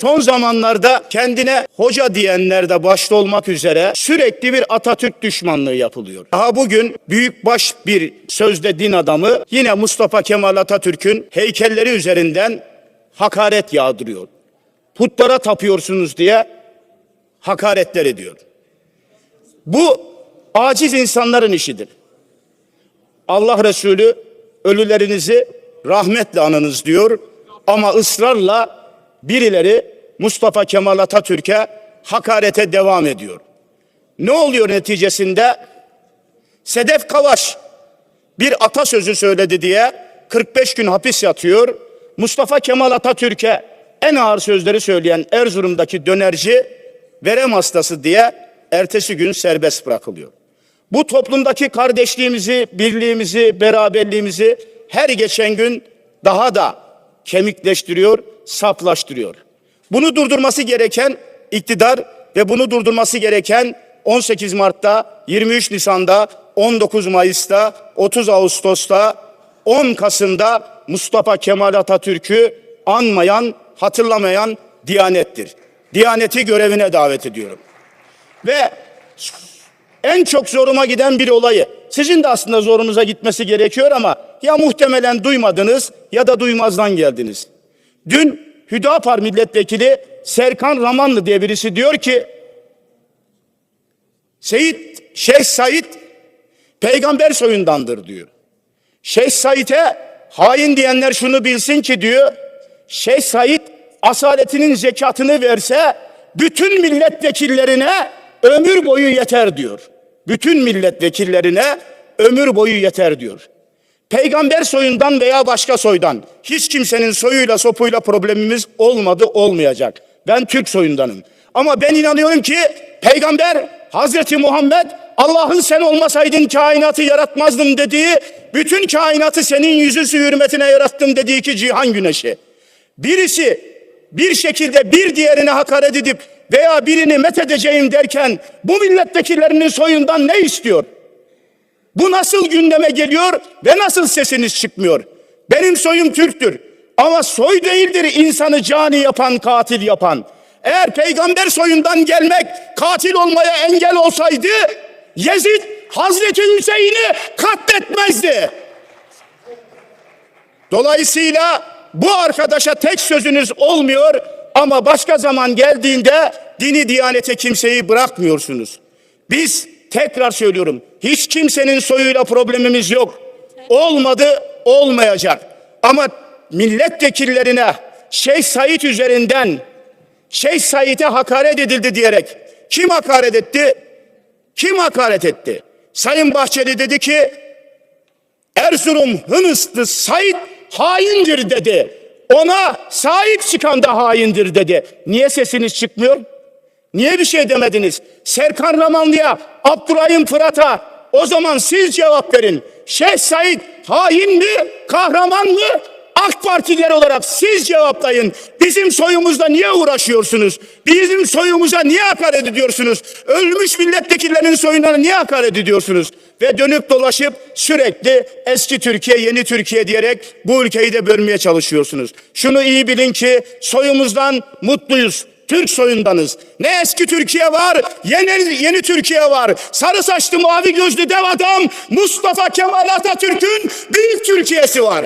Son zamanlarda kendine hoca diyenler de başta olmak üzere sürekli bir Atatürk düşmanlığı yapılıyor. Daha bugün büyükbaş bir sözde din adamı yine Mustafa Kemal Atatürk'ün heykelleri üzerinden hakaret yağdırıyor. Putlara tapıyorsunuz diye hakaretler ediyor. Bu aciz insanların işidir. Allah Resulü ölülerinizi rahmetle anınız diyor ama ısrarla birileri Mustafa Kemal Atatürk'e hakarete devam ediyor. Ne oluyor neticesinde? Sedef Kavaş bir atasözü söyledi diye 45 gün hapis yatıyor. Mustafa Kemal Atatürk'e en ağır sözleri söyleyen Erzurum'daki dönerci verem hastası diye ertesi gün serbest bırakılıyor. Bu toplumdaki kardeşliğimizi, birliğimizi, beraberliğimizi her geçen gün daha da kemikleştiriyor, saplaştırıyor. Bunu durdurması gereken iktidar ve bunu durdurması gereken 18 Mart'ta, 23 Nisan'da, 19 Mayıs'ta, 30 Ağustos'ta, 10 Kasım'da Mustafa Kemal Atatürk'ü anmayan, hatırlamayan Diyanettir. Diyaneti görevine davet ediyorum. Ve en çok zoruma giden bir olayı. Sizin de aslında zorunuza gitmesi gerekiyor ama ya muhtemelen duymadınız ya da duymazdan geldiniz. Dün Hüdapar milletvekili Serkan Ramanlı diye birisi diyor ki Seyit Şeyh Said peygamber soyundandır diyor. Şeyh Said'e hain diyenler şunu bilsin ki diyor Şeyh Said asaletinin zekatını verse bütün milletvekillerine ömür boyu yeter diyor. Bütün milletvekillerine ömür boyu yeter diyor. Peygamber soyundan veya başka soydan hiç kimsenin soyuyla sopuyla problemimiz olmadı olmayacak. Ben Türk soyundanım. Ama ben inanıyorum ki peygamber Hazreti Muhammed Allah'ın sen olmasaydın kainatı yaratmazdım dediği bütün kainatı senin yüzüsü hürmetine yarattım dediği ki cihan güneşi. Birisi bir şekilde bir diğerine hakaret edip veya birini methedeceğim derken bu milletvekillerinin soyundan ne istiyor? Bu nasıl gündeme geliyor ve nasıl sesiniz çıkmıyor? Benim soyum Türktür ama soy değildir insanı cani yapan, katil yapan. Eğer peygamber soyundan gelmek katil olmaya engel olsaydı Yezid Hazreti Hüseyin'i katletmezdi. Dolayısıyla bu arkadaşa tek sözünüz olmuyor ama başka zaman geldiğinde dini diyanete kimseyi bırakmıyorsunuz. Biz tekrar söylüyorum hiç kimsenin soyuyla problemimiz yok. Olmadı olmayacak. Ama milletvekillerine Şeyh Said üzerinden Şeyh Said'e hakaret edildi diyerek kim hakaret etti? Kim hakaret etti? Sayın Bahçeli dedi ki Erzurum Hınıslı Said haindir dedi. Ona sahip çıkan da haindir dedi. Niye sesiniz çıkmıyor? Niye bir şey demediniz? Serkan Ramanlı'ya, Abdurrahim Fırat'a o zaman siz cevap verin. Şeyh Said hain mi, kahraman mı? AK Partililer olarak siz cevaplayın. Bizim soyumuzla niye uğraşıyorsunuz? Bizim soyumuza niye hakaret ediyorsunuz? Ölmüş milletvekillerinin soyuna niye hakaret ediyorsunuz? Ve dönüp dolaşıp sürekli eski Türkiye, yeni Türkiye diyerek bu ülkeyi de bölmeye çalışıyorsunuz. Şunu iyi bilin ki soyumuzdan mutluyuz. Türk soyundanız. Ne eski Türkiye var, yeni, yeni Türkiye var. Sarı saçlı mavi gözlü dev adam Mustafa Kemal Atatürk'ün büyük Türkiye'si var.